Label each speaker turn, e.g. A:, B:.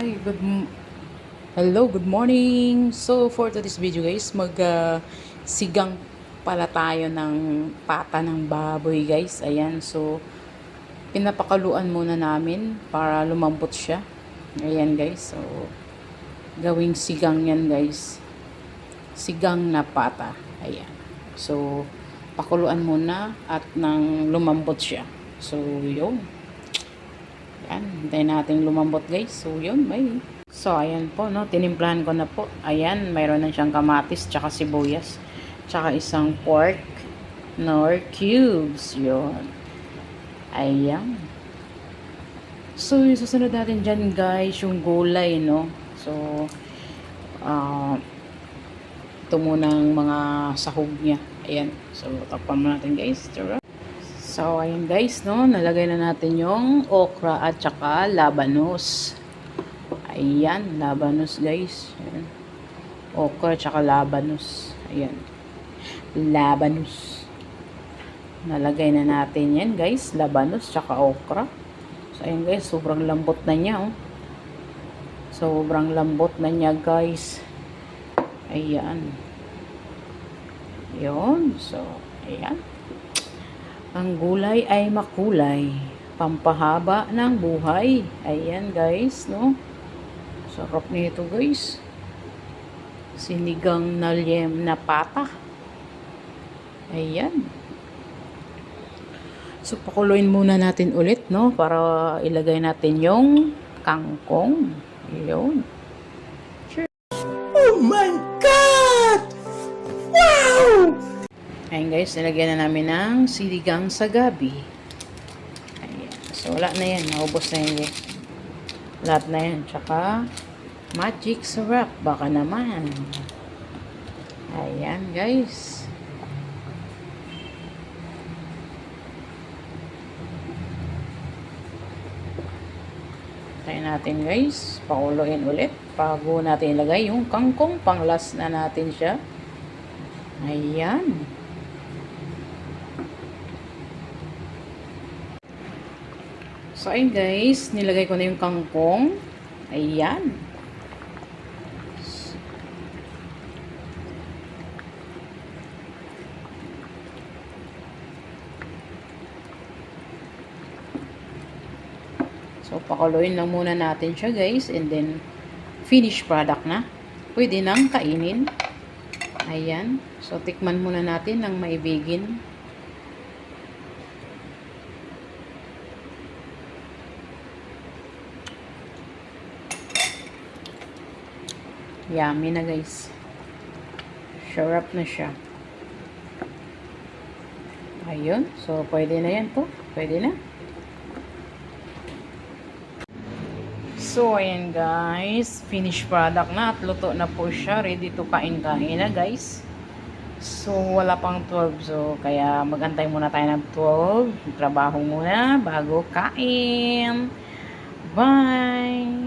A: Hi, good Hello, good morning. So for today's video guys, mag uh, sigang pala tayo ng pata ng baboy guys. Ayan, so pinapakaluan muna namin para lumambot siya. Ayan guys, so gawing sigang yan guys. Sigang na pata. Ayan. So pakuluan muna at nang lumambot siya. So yun. Yan, hintayin natin lumambot guys. So, yun, may. So, ayan po, no, tinimplahan ko na po. Ayan, mayroon na siyang kamatis, tsaka sibuyas, tsaka isang pork, nor cubes, yun. Ayan. So, yung susunod natin dyan, guys, yung gulay, no. So, ah, ito muna ang mga sahog niya. Ayan. So, takpan mo natin, guys. Tara. So, ayun guys, no, nalagay na natin yung okra at saka labanos. Ayan, labanos guys. Ayan. Okra at saka labanos. Ayan. Labanos. Nalagay na natin yan guys, labanos tsaka okra. So, ayun guys, sobrang lambot na niya, oh. Sobrang lambot na niya guys. Ayan. Yun. So, ayan. Ang gulay ay makulay. Pampahaba ng buhay. Ayan guys, no? Sarap nito guys. Sinigang na liem na pata. Ayan. So, pakuluin muna natin ulit, no? Para ilagay natin yung kangkong. Ayun. Ayan guys, nilagyan na namin ng siligang sa gabi. Ayan. So, wala na yan. Naubos na yan. Lahat na yan. Tsaka, magic syrup. Baka naman. Ayan guys. Tayo natin guys. Pakuloyin ulit. Bago natin ilagay yung kangkong. Panglas na natin siya. Ayan. So, ayun guys, nilagay ko na yung kangkong. Ayan. So, pakuloyin lang muna natin siya guys. And then, finished product na. Pwede nang kainin. Ayan. So, tikman muna natin ng maibigin. Yummy na guys. Sarap na siya. Ayun. So, pwede na yan to. Pwede na. So, ayan guys. Finished product na at luto na po siya. Ready to kain-kain na guys. So, wala pang 12. So, kaya magantay muna tayo ng 12. Trabaho muna bago kain. Bye!